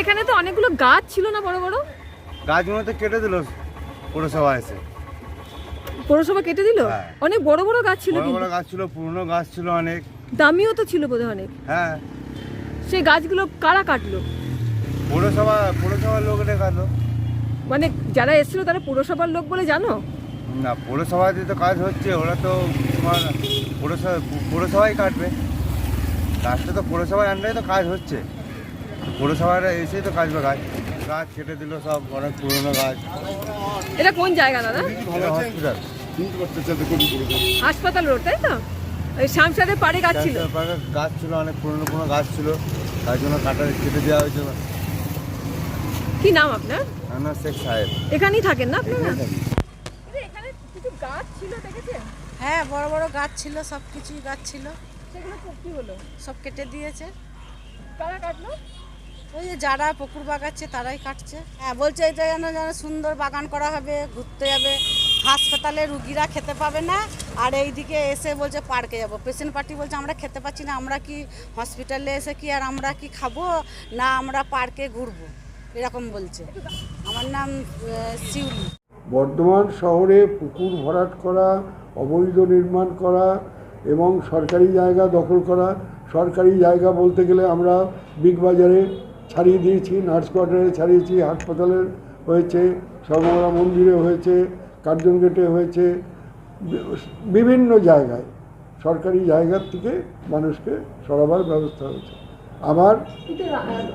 এখানে তো অনেকগুলো গাছ ছিল না বড় বড়? গাছগুলো তো কেটে দিল পৌরসভা এসে। পৌরসভা কেটে দিল? হ্যাঁ। অনেক বড় বড় গাছ ছিল বড় কিন্তু। বড় গাছ ছিল পুরনো গাছ ছিল অনেক। দামিও তো ছিল বোধহয় অনেক। হ্যাঁ। সেই গাছগুলো কারা কাটলো? পৌরসভা পৌরসভার লোক দেখাল মানে যারা এসেছিল তারা পৌরসভার লোক বলে জানো? না পৌরসভাতে তো কাজ হচ্ছে ওরা তো তোমার পৌরসভা পৌরসভাই কাটবে। গাছটা তো পৌরসভার আন্ডারে তো কাজ হচ্ছে। পৌরসভার এসেই তো কাটবে গাছ গাছ কেটে দিল সব অনেক পুরনো গাছ। এটা কোন জায়গা দাদা? হসপিটাল হাসপাতাল রোড তাই তো? ওই শামসাদের পাড়ে গাছ ছিল। গাছ ছিল অনেক পুরনো পুরনো গাছ ছিল। তার জন্য কাটা কেটে দেওয়া হয়েছিল কি নাম আপনার? না শেখ সাহেব। এখানেই থাকেন না আপনারা? এখানে কিছু গাছ ছিল দেখেছেন? হ্যাঁ বড় বড় গাছ ছিল সব কিছুই গাছ ছিল। সেগুলো খুব কি হলো? সব কেটে দিয়েছে। কারা কাটলো? ওই যে যারা পুকুর বাগাচ্ছে তারাই কাটছে। হ্যাঁ বলছে এটা যেন যেন সুন্দর বাগান করা হবে ঘুরতে যাবে। হাসপাতালে রুগীরা খেতে পাবে না। আর এইদিকে এসে বলছে পার্কে যাব। পেশেন্ট পার্টি বলছে আমরা খেতে পাচ্ছি না আমরা কি হসপিটালে এসে কি আর আমরা কি খাব? না আমরা পার্কে ঘুরবো। এরকম বলছে। আমার নাম শিউলি। বর্ধমান শহরে পুকুর ভরাট করা অবৈধ নির্মাণ করা এবং সরকারি জায়গা দখল করা সরকারি জায়গা বলতে গেলে আমরা বিগ বাজারে ছাড়িয়ে দিয়েছি নার্স কোয়ার্টারে ছাড়িয়েছি হাসপাতালের হয়েছে সর্বমলা মন্দিরে হয়েছে কার্জন গেটে হয়েছে বিভিন্ন জায়গায় সরকারি জায়গার থেকে মানুষকে সরাবার ব্যবস্থা হয়েছে। আবার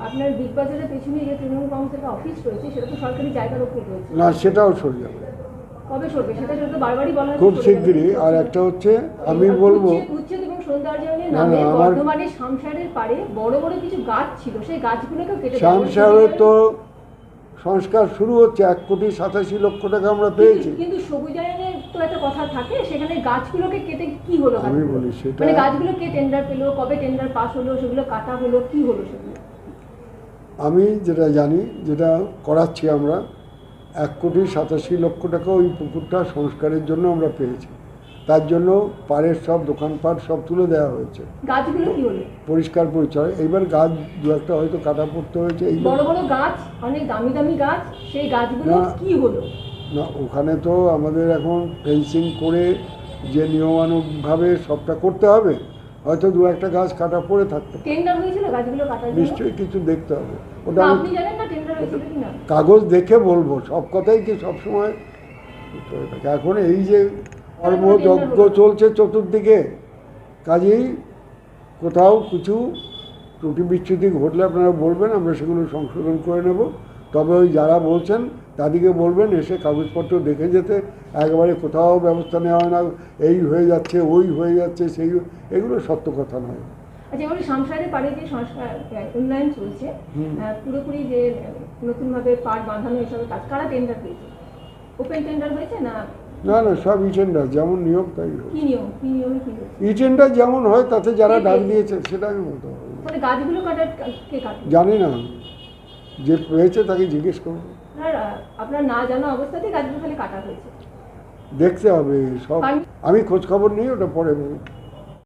আপনার বিগ বাজারের পেছনে যে তৃণমূল কংগ্রেসের অফিস রয়েছে সেটা তো সরকারি জায়গার উপর রয়েছে না সেটাও সরে যাবে। খুব শিগগিরই। আর একটা হচ্ছে আমি বলব না, না, আমার- বর্ধমানের শামসারের পাড়ে বড় বড় কিছু গাছ ছিল সেই গাছগুলোকেও কেটে দেওয়া তো সংস্কার শুরু হচ্ছে এক কোটি সাতাশি লক্ষ টাকা আমরা পেয়েছি। কিন্তু- কিন্তু সবুজায়নের তো একটা কথা থাকে সেখানে গাছগুলোকে কেটে কি হলো আমি বলি সেটা- মানে গাছগুলো কে টেন্ডার পেল কবে টেন্ডার পাস হলো সেগুলো কাটা হলো কি হলো সেগুলো? আমি যেটা জানি যেটা করাচ্ছি আমরা এক কোটি সাতাশি লক্ষ টাকা ওই পুকুরটা সংস্কারের জন্য আমরা পেয়েছি। তার জন্য পাড়ের সব দোকানপাট সব তুলে দেওয়া হয়েছে। পরিষ্কার পরিচয় এইবার গাছ দু একটা হয়তো কাটা পড়তে হয়েছে। এই বড় বড় গাছ অনেক দামি দামি গাছ সেই গাছগুলো। কি হলো? না ওখানে তো আমাদের এখন ফেন্সিং করে যে নিয়মানুগভাবে সবটা করতে হবে হয়তো দু একটা গাছ কাটা পড়ে থাকতে। নিশ্চয়ই কিছু দেখতে হবে। ওটা কাগজ দেখে বলব সব কথাই কি সবসময় এখন এই যে কর্মযজ্ঞ চলছে চতুর্দিকে কাজেই কোথাও কিছু ত্রুটি বিচ্ছুতি ঘটলে আপনারা বলবেন আমরা সেগুলো সংশোধন করে নেব। তবে ওই যারা বলছেন তাদেরকে বলবেন এসে কাগজপত্র দেখে যেতে একবারে কোথাও ব্যবস্থা নেওয়া হয় না এই হয়ে যাচ্ছে ওই হয়ে যাচ্ছে সেই এগুলো সত্য কথা নয়। আচ্ছা এবার সংসারের পাড়ে যে সংস্কার উন্নয়ন চলছে। পুরোপুরি যে নতুনভাবে পাট বাঁধানো এসবের কাজ কারা টেন্ডার পেয়েছে ওপেন টেন্ডার হয়েছে না? না না সব ইটেন্ডার যেমন নিয়ম তাই ইটেন্ডার যেমন হয় তাতে যারা ডাক দিয়েছে সেটা আমি বলতে পারব জানি না। যে পেয়েছে তাকে জিজ্ঞেস করব। আপনার না জানা অবস্থাতে গাছগুলো খালি কাটা হয়েছে দেখতে হবে সব আমি- খোঁজ খবর নিয়ে ওটা পরে।